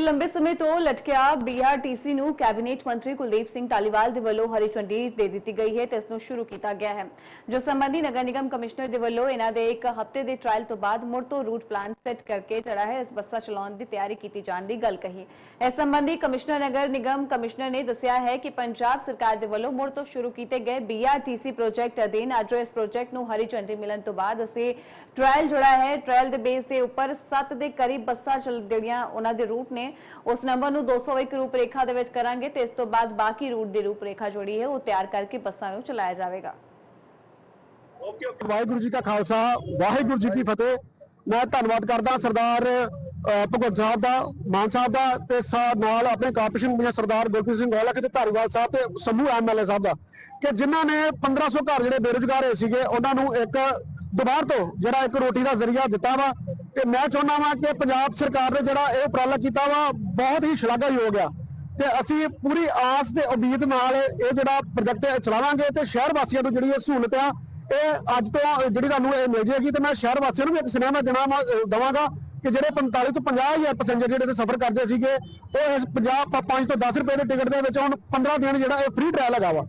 ਕਿ ਲੰਬੇ ਸਮੇਂ ਤੋਂ ਲਟਕਿਆ ਬੀਆਰਟੀਸੀ ਨੂੰ ਕੈਬਨਿਟ ਮੰਤਰੀ ਕੁਲਦੀਪ ਸਿੰਘ ਧਾਲੀਵਾਲ ਦੇ ਵੱਲੋਂ ਹਰੀ ਝੰਡੀ ਦੇ ਦਿੱਤੀ ਗਈ ਹੈ ਤੇ ਇਸ ਨੂੰ ਸ਼ੁਰੂ ਕੀਤਾ ਗਿਆ ਹੈ। ਜੋ ਸੰਬੰਧੀ ਨਗਰ ਨਿਗਮ ਕਮਿਸ਼ਨਰ ਦੇ ਵੱਲੋਂ ਇਹਨਾਂ ਦੇ ਇੱਕ ਹਫ਼ਤੇ ਦੇ ਟ੍ਰਾਇਲ ਤੋਂ ਬਾਅਦ ਮੁੜ ਤੋਂ ਰੂਟ ਪਲਾਨ ਸੈੱਟ ਕਰਕੇ ਜਿਹੜਾ ਹੈ ਇਸ ਬੱਸਾਂ ਚਲਾਉਣ ਦੀ ਤਿਆਰੀ ਕੀਤੀ ਜਾਣ ਦੀ ਗੱਲ ਕਹੀ। ਇਸ ਸੰਬੰਧੀ ਕਮਿਸ਼ਨਰ ਨਗਰ ਨਿਗਮ ਕਮਿਸ਼ਨਰ ਨੇ ਦੱਸਿਆ ਹੈ ਕਿ ਪੰਜਾਬ ਸਰਕਾਰ ਦੇ ਵੱਲੋਂ ਮੁੜ ਤੋਂ ਸ਼ੁਰੂ ਕੀਤੇ ਗਏ ਬੀਆਰਟੀਸੀ ਪ੍ਰੋਜੈਕਟ ਅਧੀਨ ਅੱਜ ਇਸ ਪ੍ਰੋਜੈਕਟ ਨੂੰ ਹਰੀ ਝੰਡੀ ਮਿਲਣ ਤੋਂ ਬਾਅਦ ਅਸੀਂ ਟ੍ਰਾਇਲ ਜਿਹੜਾ ਹੈ ਟ੍ਰਾਇਲ ਦੇ ਬੇਸ ਦੇ ਉੱਪਰ 7 ਦੇ ਕਰੀਬ ਬੱਸਾਂ ਜਿਹੜੀਆਂ ਉਹਨਾਂ ਦੇ ਰੂਟ ਨੇ ਉਸ ਨੰਬਰ ਨੂੰ 201 ਰੂਪਰੇਖਾ ਦੇ ਵਿੱਚ ਕਰਾਂਗੇ ਤੇ ਇਸ ਤੋਂ ਬਾਅਦ ਬਾਕੀ ਰੂਟ ਦੀ ਰੂਪਰੇਖਾ ਜਿਹੜੀ ਹੈ, ਉਹ ਤਿਆਰ ਕਰਕੇ ਬੱਸਾਂ ਨੂੰ ਚਲਾਇਆ ਜਾਵੇਗਾ। ਵਾਹਿਗੁਰੂ ਜੀ ਕਾ ਖਾਲਸਾ, ਵਾਹਿਗੁਰੂ ਜੀ ਕੀ ਫਤਿਹ। ਮੈਂ ਧੰਨਵਾਦ ਕਰਦਾ ਸਰਦਾਰ ਭਗਵੰਤ ਸਾਹਿਬ ਦਾ, ਮਾਨ ਸਾਹਿਬ ਦਾ ਤੇ ਸਾ- ਨਾਲ ਆਪਣੇ ਕਾਰਪੋਰੇਸ਼ਨ ਦੀਆਂ ਸਰਦਾਰ ਗੁਰਪ੍ਰੀਤ ਸਿੰਘ ਗੋਲਕ ਤੇ ਧਾਰੀਵਾਲ ਸਾਹਿਬ ਤੇ ਸਮੂਹ ਐਮਐਲਏ ਸਾਹਿਬ ਦਾ। ਕਿ ਜਿਨ੍ਹਾਂ ਨੇ 1500 ਘਰ ਜਿਹੜੇ ਬੇਰੁਜ਼ਗਾਰ ਹੋਏ ਸੀਗੇ, ਉਹਨਾਂ ਨੂੰ ਇੱਕ ਦੁਬਾਰ ਤੋਂ ਜਿਹੜਾ ਇੱਕ ਰੋਟੀ ਦਾ ਜ਼ਰੀਆ ਦਿੱਤਾ ਵਾ ਤੇ ਮੈਂ ਚਾਹੁੰਦਾ ਵਾਂ ਕਿ ਪੰਜਾਬ ਸਰਕਾਰ ਨੇ ਜਿਹੜਾ ਇਹ ਉਪਰਾਲਾ ਕੀਤਾ ਵਾ, ਬਹੁਤ ਹੀ ਸ਼ਲਾਘਾਯੋਗ ਆ। ਤੇ ਅਸੀਂ ਪੂਰੀ ਆਸ ਤੇ ਉਮੀਦ ਨਾਲ ਇਹ ਜਿਹੜਾ ਪ੍ਰੋਜੈਕਟ ਚਲਾਵਾਂਗੇ ਤੇ ਸ਼ਹਿਰ ਵਾਸੀਆਂ ਨੂੰ ਜਿਹੜੀ ਇਹ ਸਹੂਲਤ ਆ, ਇਹ ਅੱਜ ਤੋਂ, ਜਿਹੜੀ ਤੁਹਾਨੂੰ ਇਹ ਮਿਲ ਜਾਏਗੀ ਤੇ ਮੈਂ ਸ਼ਹਿਰ ਵਾਸੀਆਂ ਨੂੰ ਵੀ ਇੱਕ ਸੁਨੇਹਾ ਦੇਣਾ ਵਾ- ਅਹ ਦਵਾਂਗਾ ਕਿ ਜਿਹੜੇ 45 ਤੋਂ 50 ਹਜ਼ਾਰ ਪੈਸੇਂਜਰ ਜਿਹੜੇ ਤੇ ਸਫ਼ਰ ਕਰਦੇ ਸੀਗੇ, ਉਹ ਇਸ 50 5 ਤੋਂ 10 ਰੁਪਏ ਦੇ ਟਿਕਟ ਦੇ ਵਿੱਚ ਹੁਣ 15 ਦਿਨ ਜਿਹੜਾ ਇਹ ਫ੍ਰੀ ਟ੍ਰਾਇਲ ਹੈਗਾ ਵਾ।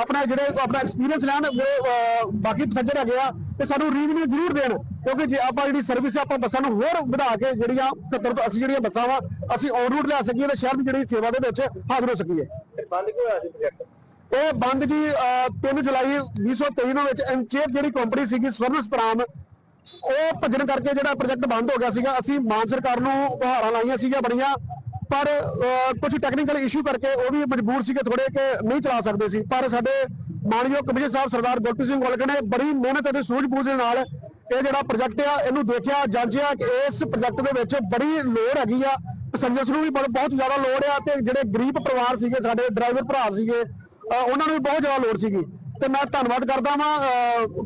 ਆਪਣਾ ਜਿਹੜੇ, ਆਪਣਾ ਐਕਸਪੀਰੀਅੰਸ ਲੈਣ, ਉਹ ਬਾਕੀ ਪੈਸੇਂਜਰ ਹੈਗੇ ਆ ਤੇ ਸਾਨੂੰ ਰਿਵਿਊ ਜ਼ਰੂਰ ਦੇਣ ਕਿਉਂਕਿ ਜੇ ਆਪਾਂ ਜਿਹੜੀ ਸਰਵਿਸ ਆਪਾਂ ਬੱਸਾਂ ਨੂੰ ਹੋਰ ਵਧਾ ਕੇ ਜਿਹੜੀਆਂ 70 ਤੋਂ 80 ਜਿਹੜੀਆਂ ਬੱਸਾਂ ਵਾ ਅਸੀਂ ਔਨ ਰੂਟ ਲਿਆ ਸਕੀਏ ਤੇ ਸ਼ਹਿਰ ਦੀ ਜਿਹੜੀ ਸੇਵਾ ਦੇ ਵਿੱਚ ਹਾਜ਼ਰ ਹੋ ਸਕੀਏ। ਬੰਦ ਕਿਉਂ ਹੋਇਆ ਸੀ ਪ੍ਰੋਜੈਕਟ ਇਹ ਬੰਦ ਜੀ ਅਹ, 3 ਜੁਲਾਈ 2023 ਨੂੰ ਵਿੱਚ ਐਨਚੇਪ ਜਿਹੜੀ ਕੰਪਨੀ ਸੀਗੀ ਸਵਰਨ ਸਤਰਾਮ ਉਹ ਭੱਜਣ ਕਰਕੇ ਜਿਹੜਾ ਪ੍ਰੋਜੈਕਟ ਬੰਦ ਹੋ ਗਿਆ ਸੀਗਾ। ਅਸੀਂ ਮਾਨ ਸਰਕਾਰ ਨੂੰ ਗੁਹਾਰਾਂ ਲਾਈਆਂ ਸੀਗੀਆਂ ਬੜੀਆਂ ਪਰ ਕੁਝ ਟੈਕਨੀਕਲ ਇਸ਼ੂ ਕਰਕੇ ਉਹ ਵੀ ਮਜਬੂਰ ਸੀਗੇ ਥੋੜੇ ਕਿ ਨਹੀਂ ਚਲਾ ਸਕਦੇ ਸੀ। ਪਰ ਸਾਡੇ ਮਾਨਯੋਗ ਕਮਿਸ਼ਨਰ ਸਾਹਿਬ ਸਰਦਾਰ ਗੁਰਪ੍ਰੀਤ ਸਿੰਘ ਗੋਲਕ ਨੇ ਬੜੀ ਮਿਹਨਤ ਅਤੇ ਸੂਝ-ਬੂਝ ਦੇ ਨਾਲ ਇਹ ਜਿਹੜਾ ਪ੍ਰੋਜੈਕਟ ਆ, ਇਹਨੂੰ ਦੇਖਿਆ, ਜਾਂਚਿਆ ਕਿ ਇਸ ਪ੍ਰੋਜੈਕਟ ਦੇ ਵਿੱਚ ਬੜੀ ਲੋੜ ਹੈਗੀ ਆ। ਪੈਸੰਜਰਸ ਨੂੰ ਵੀ ਬਹੁਤ ਬਹੁਤ ਜ਼ਿਆਦਾ ਲੋੜ ਆ ਤੇ ਜਿਹੜੇ ਗਰੀਬ ਪਰਿਵਾਰ ਸੀਗੇ, ਸਾਡੇ ਡਰਾਈਵਰ ਭਰਾ ਸੀਗੇ ਉਹਨਾਂ ਨੂੰ ਵੀ ਬਹੁਤ ਜ਼ਿਆਦਾ ਲੋੜ ਸੀਗੀ। ਤੇ ਮੈਂ ਧੰਨਵਾਦ ਕਰਦਾ ਵਾਂ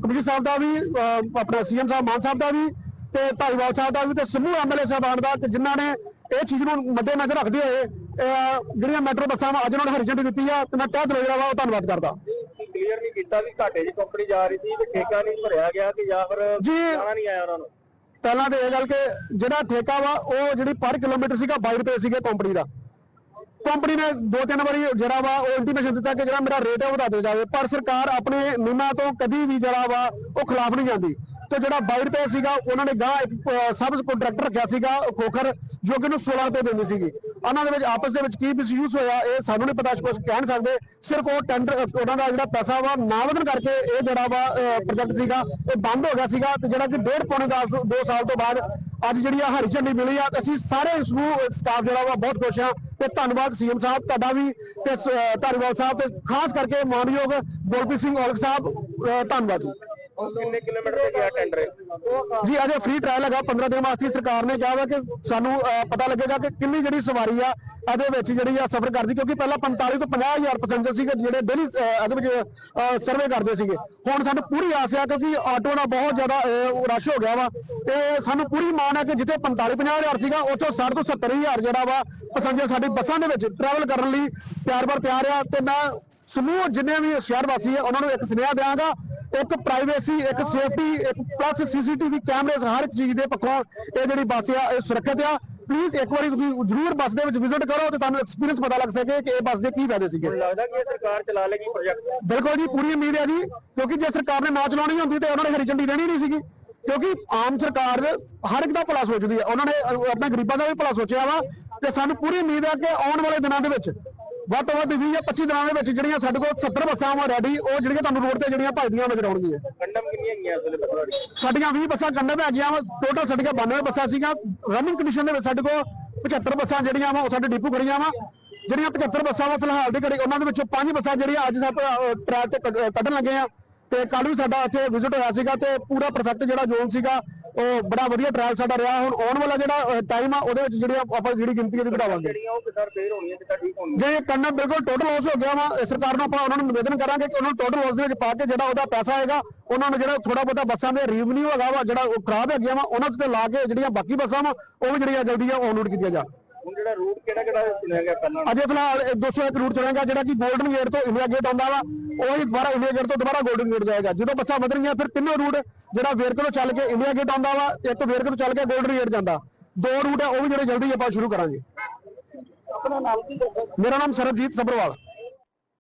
ਕਮਿਸ਼ਨਰ ਸਾਹਿਬ ਦਾ ਵੀ ਅਹ ਆਪਣਾ ਸੀਐਮ ਸਾਹਿਬ, ਮਾਨ ਸਾਹਿਬ ਦਾ ਵੀ, ਤੇ ਧਾਰੀਵਾਲ ਸਾਹਿਬ ਦਾ ਵੀ ਤੇ ਸਮੂਹ ਐਮਐਲਏ ਸਾਹਿਬਾਨ ਦਾ ਕਿ ਜਿਨ੍ਹਾਂ ਨੇ ਇਹ ਚੀਜ਼ ਨੂੰ ਮੱਦੇ ਨਜ਼ਰ ਰੱਖਦੇ ਹੋਏ ਜਿਹੜੀਆਂ ਮੈਟਰੋ ਬੱਸਾਂ ਵਾ, ਅੱਜ ਉਹਨਾਂ ਨੇ ਹਰੀ ਝੰਡੀ ਦਿੱਤੀ ਆ, ਤੇ ਮੈਂ ਤਹਿ ਦਿਲੋਂ ਜਿਹੜਾ ਵਾ ਉਹ ਧੰਨਵਾਦ ਕਰਦਾ। ਕਲੀਅਰ ਨਹੀਂ ਕੀਤਾ ਵੀ ਘਾਟੇ ਦੀ ਕੰਪਨੀ ਜਾ ਰਹੀ ਸੀ ਤੇ ਠੇਕਾ ਨਹੀਂ ਭਰਿਆ ਗਿਆ ਕਿ ਜਾਂ ਫਿਰ। ਜਾਣਾ ਨਹੀਂ ਆਇਆ ਉਹਨਾਂ ਨੂੰ। ਪਹਿਲਾਂ ਤੇ ਇਹ ਗੱਲ ਕਿ ਜਿਹੜਾ ਠੇਕਾ ਵਾ ਉਹ ਜਿਹੜੀ ਪਰ ਕਿਲੋਮੀਟਰ ਸੀਗਾ 22 ਰੁਪਏ ਸੀਗੇ ਕੰਪਨੀ ਦਾ। ਕੰਪਨੀ ਨੇ ਦੋ ਤਿੰਨ ਵਾਰੀ ਜਿਹੜਾ ਵਾ ਉਹ ਇੰਟੀਮੇਸ਼ਨ ਦਿੱਤਾ ਕਿ ਜਿਹੜਾ ਮੇਰਾ ਰੇਟ ਹੈ ਉਹ ਵਧਾ ਦਿੱਤਾ ਜਾਵੇ। ਪਰ ਸਰਕਾਰ ਆਪਣੇ ਨਿਯਮਾਂ ਤੋਂ ਕਦੀ ਵੀ ਜਿਹੜਾ ਵਾ ਉਹ ਖਿਲਾਫ ਨਹੀਂ ਜਾਂਦੀ। ਤੇ ਜਿਹੜਾ 22 ਰੁਪਏ ਸੀਗਾ ਉਹਨਾਂ ਨੇ ਗਾਂ ਸਬ ਕੰਟਰੈਕਟਰ ਰੱਖਿਆ ਸੀਗਾ ਖੋਖਰ ਜੋ ਕਿ ਨੂੰ 16 ਰੁਪਏ ਦਿੰਦੀ ਸੀਗੀ। ਉਹਨਾਂ ਦੇ ਵਿੱਚ ਆਪਸ ਦੇ ਵਿੱਚ ਕੀ ਮਿਸਯੂਜ਼ ਹੋਇਆ, ਇਹ ਸਾਨੂੰ ਨਹੀਂ ਪਤਾ ਕੁਝ ਕਹਿ ਨਹੀਂ ਸਕਦੇ। ਸਿਰਫ ਉਹ ਟੈਂਡਰ ਉਹਨਾਂ ਦਾ ਜਿਹੜਾ ਪੈਸਾ ਵਾ, ਨਾ ਵਧਣ ਕਰਕੇ ਇਹ ਜਿਹੜਾ ਵਾ ਪ੍ਰੋਜੈਕਟ ਸੀਗਾ, ਇਹ ਬੰਦ ਹੋ ਗਿਆ ਸੀਗਾ ਤੇ ਜਿਹੜਾ ਕਿ ਡੇਢ ਪੌਣੇ 10 2 ਸਾਲ ਤੋਂ ਬਾਅਦ ਅੱਜ ਜਿਹੜੀ ਆ ਹਰੀ ਝੰਡੀ ਮਿਲੀ ਆ ਅਸੀਂ ਸਾਰੇ ਇਸ ਨੂੰ ਸਟਾਫ ਜਿਹੜਾ ਵਾ, ਬਹੁਤ ਖੁਸ਼ ਆ ਤੇ ਧੰਨਵਾਦ ਸੀਐਮ ਸਾਹਿਬ, ਤੁਹਾਡਾ ਵੀ ਤੇ ਧਾਰੀਵਾਲ ਸਾਹਿਬ ਤੇ ਖਾਸ ਕਰਕੇ ਮਾਨਯੋਗ ਗੁਰਪ੍ਰੀਤ ਸਿੰਘ ਔਲਖ ਸਾਹਿਬ ਧੰਨਵਾਦ ਜੀ। ਕਿੰਨੇ ਕਿਲੋਮੀਟਰ ਤੇ ਗਿਆ ਟੈਂਡਰ ਜੀ, ਅਜੇ ਫ੍ਰੀ ਟ੍ਰਾਇਲ ਹੈਗਾ 15 ਦਿਨ ਵਾਸਤੇ ਸਰਕਾਰ ਨੇ ਕਿਹਾ ਵਾ ਕਿ ਸਾਨੂੰ ਪਤਾ ਲੱਗੇਗਾ ਕਿ ਕਿੰਨੀ ਜਿਹੜੀ ਸਵਾਰੀ ਆ, ਇਹਦੇ ਵਿੱਚ ਜਿਹੜੀ ਆ ਸਫ਼ਰ ਕਰਦੀ, ਕਿਉਂਕਿ ਪਹਿਲਾਂ 45 ਤੋਂ 50 ਹਜ਼ਾਰ ਪੈਸੇਂਜਰ ਸੀਗੇ, ਜਿਹੜੇ ਡੇਲੀ ਇਹਦੇ ਵਿੱਚ ਸਰਵੇ ਕਰਦੇ ਸੀਗੇ। ਹੁਣ ਸਾਨੂੰ ਪੂਰੀ ਆਸ ਆ, ਕਿਉਂਕਿ ਆਟੋ ਨਾਲ ਬਹੁਤ ਜ਼ਿਆਦਾ ਰਸ਼ ਹੋ ਗਿਆ ਵਾ। ਤੇ ਸਾਨੂੰ ਪੂਰੀ ਮਾਣ ਹੈ ਕਿ ਜਿੱਥੇ 45 50 ਹਜ਼ਾਰ ਸੀਗਾ, ਉੱਥੋਂ 60 ਤੋਂ 70 ਹਜ਼ਾਰ ਜਿਹੜਾ ਵਾ ਪੈਸੇਂਜਰ ਸਾਡੀ ਬੱਸਾਂ ਦੇ ਵਿੱਚ ਟਰੈਵਲ ਕਰਨ ਲਈ ਤਿਆਰ ਬਰ ਤਿਆਰ ਆ। ਤੇ ਮੈਂ ਸਮੂਹ ਜਿੰਨੇ ਵੀ ਸ਼ਹਿਰ ਵਾਸੀ ਆ, ਉਹਨਾਂ ਨੂੰ ਇੱਕ ਸੁਨੇਹਾ ਦਿਆਂਗਾ ਇੱਕ ਪ੍ਰਾਈਵੇਸੀ ਇੱਕ ਸੇਫਟੀ ਇੱਕ ਪਲੱਸ ਸੀਸੀਟੀਵੀ ਕੈਮਰੇ ਹਰ ਇੱਕ ਚੀਜ਼ ਦੇ ਪੱਖੋਂ ਇਹ ਜਿਹੜੀ ਬੱਸ ਆ ਇਹ ਸੁਰੱਖਿਅਤ ਆ। ਪਲੀਜ਼ ਇੱਕ ਵਾਰੀ ਤੁਸੀਂ ਜ਼ਰੂਰ ਬੱਸ ਦੇ ਵਿੱਚ ਵਿਜ਼ਿਟ ਕਰੋ ਤੇ ਤੁਹਾਨੂੰ ਐਕਸਪੀਰੀਅੰਸ ਪਤਾ ਲੱਗ ਸਕੇ ਕਿ ਇਹ ਬੱਸ ਦੇ ਕੀ ਫਾਇਦੇ ਸੀਗੇ। ਲੱਗਦਾ ਕਿ ਇਹ ਸਰਕਾਰ ਚਲਾ ਲੇਗੀ ਪ੍ਰੋਜੈਕਟ ਬਿਲਕੁਲ ਜੀ ਪੂਰੀ ਉਮੀਦ ਹੈ ਜੀ ਕਿਉਂਕਿ ਜੇ ਸਰਕਾਰ ਨੇ ਨਾ ਚਲਾਉਣੀ ਹੁੰਦੀ ਤੇ ਉਹਨਾਂ ਨੇ ਹਰੀ ਝੰਡੀ ਦੇਣੀ ਨਹੀਂ ਸੀਗੀ। ਕਿਉਂਕਿ ਆਮ ਸਰਕਾਰ ਹਰ ਇੱਕ ਦਾ ਭਲਾ ਸੋਚਦੀ ਹੈ ਉਹਨਾਂ ਨੇ ਆਪਣੇ ਗਰੀਬਾਂ ਦਾ ਵੀ ਭਲਾ ਸੋਚਿਆ ਵਾ ਤੇ ਸਾਨੂੰ ਪੂਰੀ ਉਮੀਦ ਹੈ ਕਿ ਆਉਣ ਵਾਲੇ ਦਿਨਾਂ ਦੇ ਵਿੱਚ ਵੱਧ ਤੋਂ ਵੱਧ 20 ਜਾਂ 25 ਦਿਨਾਂ ਦੇ ਵਿੱਚ ਜਿਹੜੀਆਂ ਸਾਡੇ ਕੋਲ 70 ਬੱਸਾਂ ਵਾ ਰੈਡੀ ਉਹ ਜਿਹੜੀਆਂ ਤੁਹਾਨੂੰ ਰੋਡ ਤੇ ਜਿਹੜੀਆਂ ਭਜਦੀਆਂ ਨਜ਼ਰ ਆਉਣਗੀਆਂ। ਕੰਡਮ ਕਿੰਨੀਆਂ ਗਈਆਂ ਇਸ ਵੇਲੇ ਸਾਡੀਆਂ 20 ਬੱਸਾਂ ਕੰਡੇ ਪੈ ਗਈਆਂ ਵਾ ਟੋਟਲ ਸਾਡੀਆਂ 92 ਬੱਸਾਂ ਸੀਗੀਆਂ। ਰਨਿੰਗ ਕੰਡੀਸ਼ਨ ਦੇ ਵਿੱਚ ਸਾਡੇ ਕੋਲ 75 ਬੱਸਾਂ ਜਿਹੜੀਆਂ ਵਾ ਉਹ ਸਾਡੇ ਡਿਪੂ ਖੜੀਆਂ ਵਾ। ਜਿਹੜੀਆਂ 75 ਬੱਸਾਂ ਵਾ ਫਿਲਹਾਲ ਦੀ ਘੜੀ ਉਹਨਾਂ ਦੇ ਵਿੱਚੋਂ ਪੰਜ ਬੱਸਾਂ ਜਿਹੜੀਆਂ ਅੱਜ ਸਾਡੇ ਟਰੈਕ ਤੇ ਕੱਢ- ਕੱਢਣ ਲੱਗੇ ਆ। ਤੇ ਕੱਲ ਵੀ ਸਾਡਾ ਇੱਥੇ ਵਿਜ਼ਿਟ ਹੋਇਆ ਸੀਗਾ ਤੇ ਪੂਰਾ ਪਰਫੈਕਟ ਜਿਹੜਾ ਜ਼ੋਨ ਸੀਗਾ। ਉਹ ਬੜਾ ਵਧੀਆ ਟ੍ਰਾਇਲ ਸਾਡਾ ਰਿਹਾ। ਹੁਣ ਆਉਣ ਵਾਲਾ ਜਿਹੜਾ ਟਾਈਮ ਆ ਉਹਦੇ ਵਿੱਚ ਜਿਹੜੀ ਆਪਾਂ ਜਿਹੜੀ ਗਿਣਤੀ ਇਹਦੀ ਵਧਾਵਾਂਗੇ ਜਿਹੜੀਆਂ ਉਹ ਕਿਦਾਂ ਫੇਰ ਹੋਣੀਆਂ ਤੇ ਠੀਕ ਹੋਣੀਆਂ? ਜੇ ਕਰਨਾ ਬਿਲਕੁਲ ਟੋਟਲ ਲਾਸ ਹੋ ਗਿਆ ਵਾ ਸਰਕਾਰ ਨੂੰ ਆਪਾਂ ਉਹਨਾਂ ਨੂੰ ਨਿਵੇਦਨ ਕਰਾਂਗੇ ਕਿ ਉਹਨਾਂ ਨੂੰ ਟੋਟਲ ਲਾਸ ਦੇ ਵਿੱਚ ਪਾ ਕੇ ਜਿਹੜਾ ਉਹਦਾ ਪੈਸਾ ਆਏਗਾ ਉਹਨਾਂ ਨੂੰ ਜਿਹੜਾ ਥੋੜਾ ਬਹੁਤਾ ਬੱਸਾਂ ਦੇ ਰੈਵਨਿਊ ਹੈਗਾ ਵਾ ਜਿਹੜਾ ਉਹ ਖਰਾਬ ਹੈਗੀਆਂ ਵਾ ਉਹਨਾਂ ਤੇ ਲਾ ਕੇ ਜਿਹੜੀਆਂ ਬਾਕੀ ਬੱਸਾਂ ਵਾ ਉਹ ਵੀ ਜਿਹੜੀਆਂ ਜਲਦੀ ਆ ਆਨਲੋਡ ਕੀਤੀਆਂ ਜਾ ਹੁਣ ਜਿਹੜਾ ਰੂਟ ਕਿਹੜਾ ਕਿਹੜਾ ਚੁਣਿਆ ਗਿਆ ਪਹਿਲਾਂ? ਅਜੇ ਫਿਲਹਾਲ ਇਹ 201 ਰੂਟ ਚੱਲੇਗਾ ਜਿਹੜਾ ਕਿ 골ਡਨ ਗੇਟ ਤੋਂ ਇੰਡੀਆ ਗੇਟ ਆਉਂਦਾ ਵਾ ਉਹੀ ਦੁਬਾਰਾ ਇੰਡੀਆ ਗੇਟ ਤੋਂ ਦੁਬਾਰਾ 골ਡਨ ਗੇਟ ਜਾਏਗਾ। ਜਦੋਂ ਬੱਸਾਂ ਵਧਣਗੀਆਂ ਫਿਰ ਤਿੰਨੋਂ ਰੂਟ ਜਿਹੜਾ ਵੇਰਕੇ ਤੋਂ ਚੱਲ ਕੇ ਇੰਡੀਆ ਗੇਟ ਆਉਂਦਾ ਵਾ ਇੱਕ ਵੇਰਕੇ ਤੋਂ ਚੱਲ ਕੇ 골ਡਨ ਗੇਟ ਜਾਂਦਾ। ਦੋ ਰੂਟ ਆ ਉਹ ਵੀ ਜਿਹੜੇ ਜਲਦੀ ਆਪਾਂ ਸ਼ੁਰੂ ਕਰਾਂਗੇ। ਆਪਣਾ ਨਾਮ ਕੀ ਦੱਸੋ ਮੇਰਾ ਨਾਮ ਸਰਬਜੀਤ ਸਬਰਵਾਲ